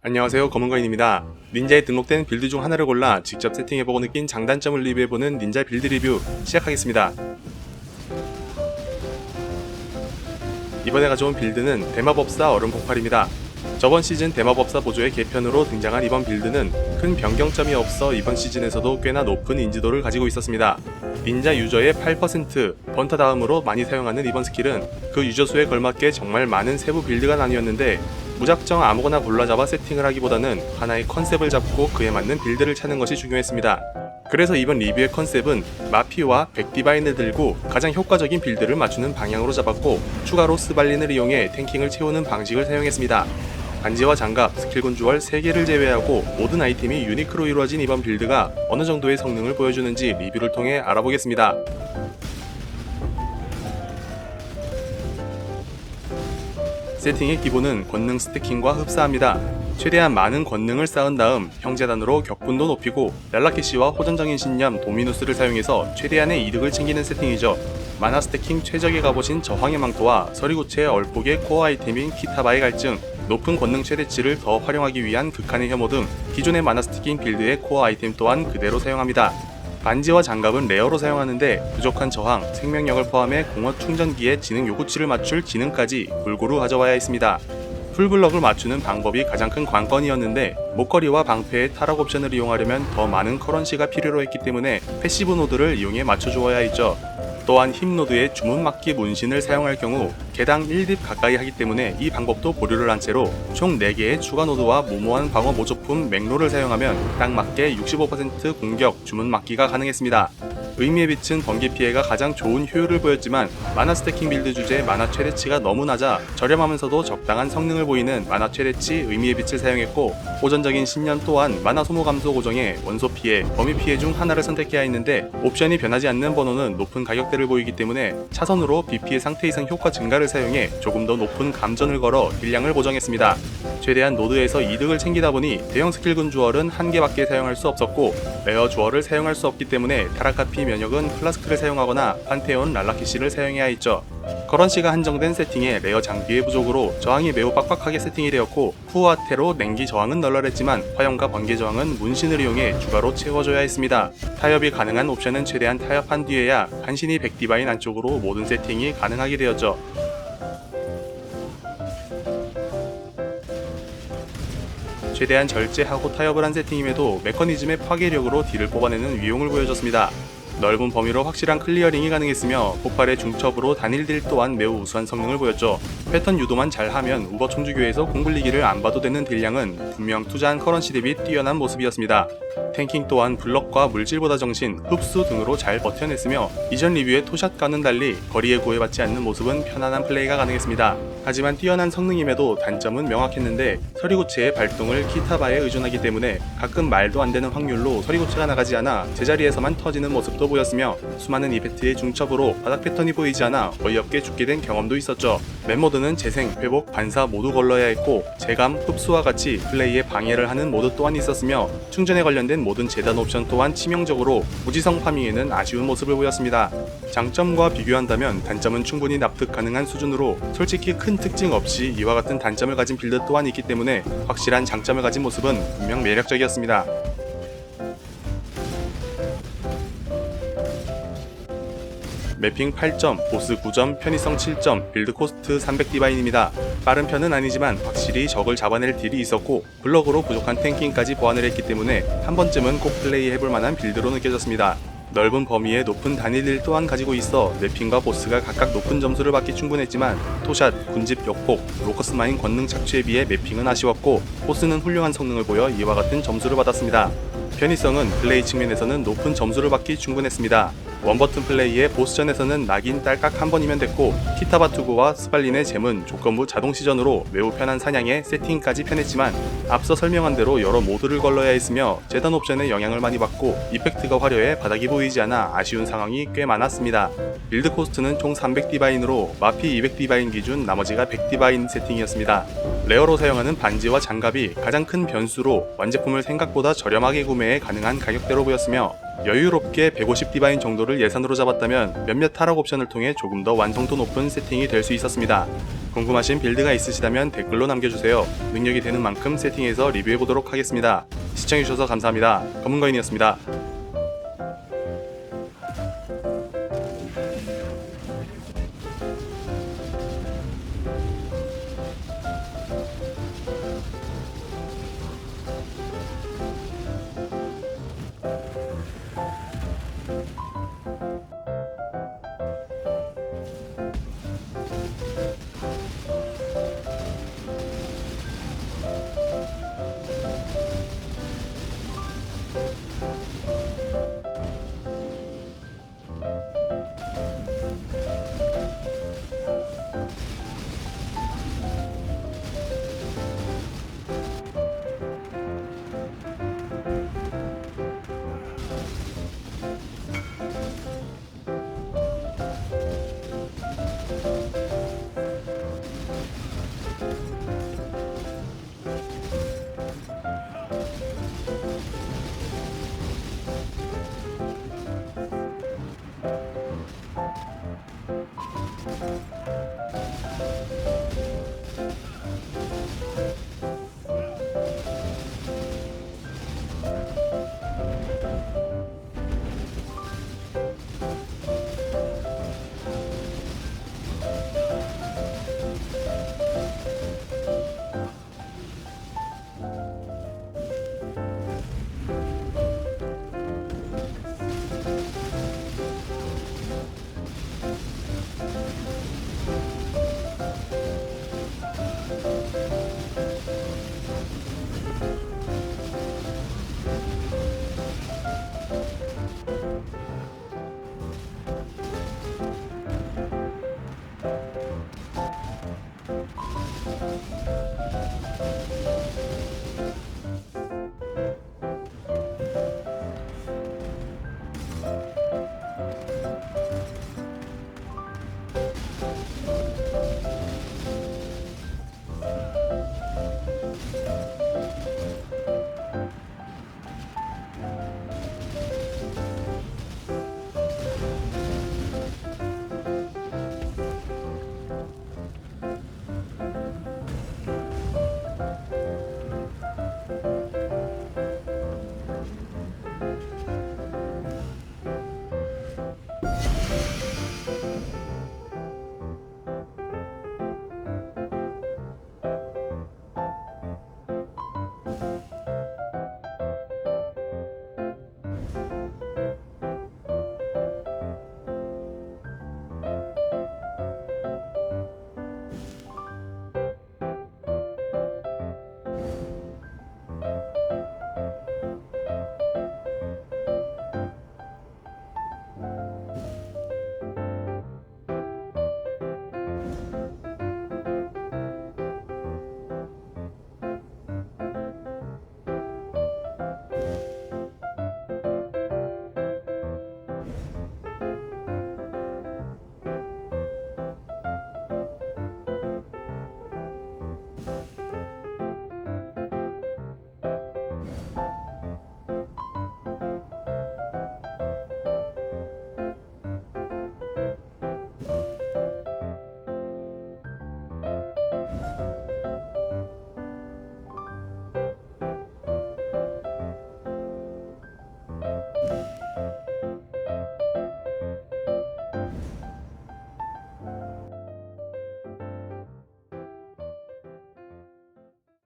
안녕하세요 검은거인입니다. 닌자에 등록된 빌드 중 하나를 골라 직접 세팅해보고 느낀 장단점을 리뷰해보는 닌자 빌드 리뷰 시작하겠습니다. 이번에 가져온 빌드는 대마법사 얼음 폭발입니다. 저번 시즌 대마법사 보조의 개편으로 등장한 이번 빌드는 큰 변경점이 없어 이번 시즌에서도 꽤나 높은 인지도를 가지고 있었습니다. 닌자 유저의 8% 번터 다음으로 많이 사용하는 이번 스킬은 그 유저 수에 걸맞게 정말 많은 세부 빌드가 나뉘었는데 무작정 아무거나 골라 잡아 세팅을 하기보다는 하나의 컨셉을 잡고 그에 맞는 빌드를 찾는 것이 중요했습니다. 그래서 이번 리뷰의 컨셉은 마피와 백디바인을 들고 가장 효과적인 빌드를 맞추는 방향으로 잡았고 추가로 스발린을 이용해 탱킹을 채우는 방식을 사용했습니다. 반지와 장갑, 스킬군 주얼 3개를 제외하고 모든 아이템이 유니크로 이루어진 이번 빌드가 어느 정도의 성능을 보여주는지 리뷰를 통해 알아보겠습니다. 세팅의 기본은 권능 스태킹과 흡사합니다. 최대한 많은 권능을 쌓은 다음 형제단으로 격분도 높이고 랄라키시와 호전적인 신념 도미누스를 사용해서 최대한의 이득을 챙기는 세팅이죠. 마나 스태킹 최적의 갑옷인 저항의 망토와 서리구체의 얼폭의 코어 아이템인 키타바의 갈증, 높은 권능 최대치를 더 활용하기 위한 극한의 혐오 등 기존의 마나 스태킹 빌드의 코어 아이템 또한 그대로 사용합니다. 반지와 장갑은 레어로 사용하는데 부족한 저항, 생명력을 포함해 공허 충전기의 지능 요구치를 맞출 지능까지 골고루 가져와야 했습니다. 풀블럭을 맞추는 방법이 가장 큰 관건이었는데 목걸이와 방패의 타락 옵션을 이용하려면 더 많은 커런시가 필요로 했기 때문에 패시브 노드를 이용해 맞춰주어야 했죠. 또한 힘 노드의 주문 막기 문신을 사용할 경우 개당 1딥 가까이 하기 때문에 이 방법도 보류를 한 채로 총 4개의 추가 노드와 모모한 방어 모조품 맥로를 사용하면 딱 맞게 65% 공격 주문 막기가 가능했습니다. 의미의 빛은 번개 피해가 가장 좋은 효율을 보였지만 마나 스태킹 빌드 주제 마나 최대치가 너무 낮아 저렴하면서도 적당한 성능을 보이는 마나 최대치 의미의 빛을 사용했고 호전적인 신년 또한 마나 소모 감소 고정에 원소 피해, 범위 피해 중 하나를 선택해야 했는데 옵션이 변하지 않는 번호는 높은 가격대를 보이기 때문에 차선으로 BP의 상태 이상 효과 증가를 사용해 조금 더 높은 감전을 걸어 딜량을 보정했습니다. 최대한 노드에서 이득을 챙기다 보니 대형 스킬군 주얼은 한 개밖에 사용할 수 없었고 레어 주얼을 사용할 수 없기 때문에 타라카피 면역은 플라스크를 사용하거나 판테온 랄라키시를 사용해야 했죠. 커런시가 한정된 세팅에 레어 장비의 부족으로 저항이 매우 빡빡하게 세팅이 되었고 후아테로 냉기 저항은 널널했지만 화염과 번개 저항은 문신을 이용해 추가로 채워줘야 했습니다. 타협이 가능한 옵션은 최대한 타협한 뒤에야 간신히 백디바인 안쪽으로 모든 세팅이 가능하게 되었죠. 최대한 절제하고 타협을 한 세팅임에도 메커니즘의 파괴력으로 딜을 뽑아내는 위용을 보여줬습니다. 넓은 범위로 확실한 클리어링이 가능했으며 폭발의 중첩으로 단일 딜 또한 매우 우수한 성능을 보였죠. 패턴 유도만 잘하면 우버 총주교에서 공굴리기를 안 봐도 되는 딜량은 분명 투자한 커런시 대비 뛰어난 모습이었습니다. 탱킹 또한 블럭과 물질보다 정신, 흡수 등으로 잘 버텨냈으며 이전 리뷰의 토샷과는 달리 거리에 구애받지 않는 모습은 편안한 플레이가 가능했습니다. 하지만 뛰어난 성능임에도 단점은 명확했는데 서리고체의 발동을 키타바에 의존하기 때문에 가끔 말도 안 되는 확률로 서리고체가 나가지 않아 제자리에서만 터지는 모습도 보였으며 수많은 이펙트의 중첩으로 바닥 패턴이 보이지 않아 어이없게 죽게 된 경험도 있었죠. 맵모드는 재생, 회복, 반사 모두 걸러야 했고 재감, 흡수와 같이 플레이에 방해를 하는 모드 또한 있었으며 충전에 관련 된 모든 재단 옵션 또한 치명적으로 무지성 파밍에는 아쉬운 모습을 보였습니다. 장점과 비교한다면 단점은 충분히 납득 가능한 수준으로 솔직히 큰 특징 없이 이와 같은 단점을 가진 빌드 또한 있기 때문에 확실한 장점을 가진 모습은 분명 매력적이었습니다. 매핑 8점, 보스 9점, 편의성 7점, 빌드 코스트 300 디바인입니다. 빠른 편은 아니지만 확실히 적을 잡아낼 딜이 있었고 블럭으로 부족한 탱킹까지 보완을 했기 때문에 한 번쯤은 꼭 플레이 해볼 만한 빌드로 느껴졌습니다. 넓은 범위에 높은 단일을 또한 가지고 있어 매핑과 보스가 각각 높은 점수를 받기 충분했지만 토샷, 군집 역폭, 로커스 마인 권능 착취에 비해 매핑은 아쉬웠고 보스는 훌륭한 성능을 보여 이와 같은 점수를 받았습니다. 편의성은 플레이 측면에서는 높은 점수를 받기 충분했습니다. 원버튼 플레이의 보스전에서는 낙인 딸깍 한 번이면 됐고 키타바투구와 스발린의 잼은 조건부 자동 시전으로 매우 편한 사냥에 세팅까지 편했지만 앞서 설명한 대로 여러 모드를 걸러야 했으며 재단 옵션에 영향을 많이 받고 이펙트가 화려해 바닥이 보이지 않아 아쉬운 상황이 꽤 많았습니다. 빌드 코스트는 총 300디바인으로 마피 200디바인 기준 나머지가 100디바인 세팅이었습니다. 레어로 사용하는 반지와 장갑이 가장 큰 변수로 완제품을 생각보다 저렴하게 구매해 가능한 가격대로 보였으며 여유롭게 150 디바인 정도를 예산으로 잡았다면 몇몇 타락 옵션을 통해 조금 더 완성도 높은 세팅이 될 수 있었습니다. 궁금하신 빌드가 있으시다면 댓글로 남겨주세요. 능력이 되는 만큼 세팅해서 리뷰해보도록 하겠습니다. 시청해주셔서 감사합니다. 검은거인이었습니다.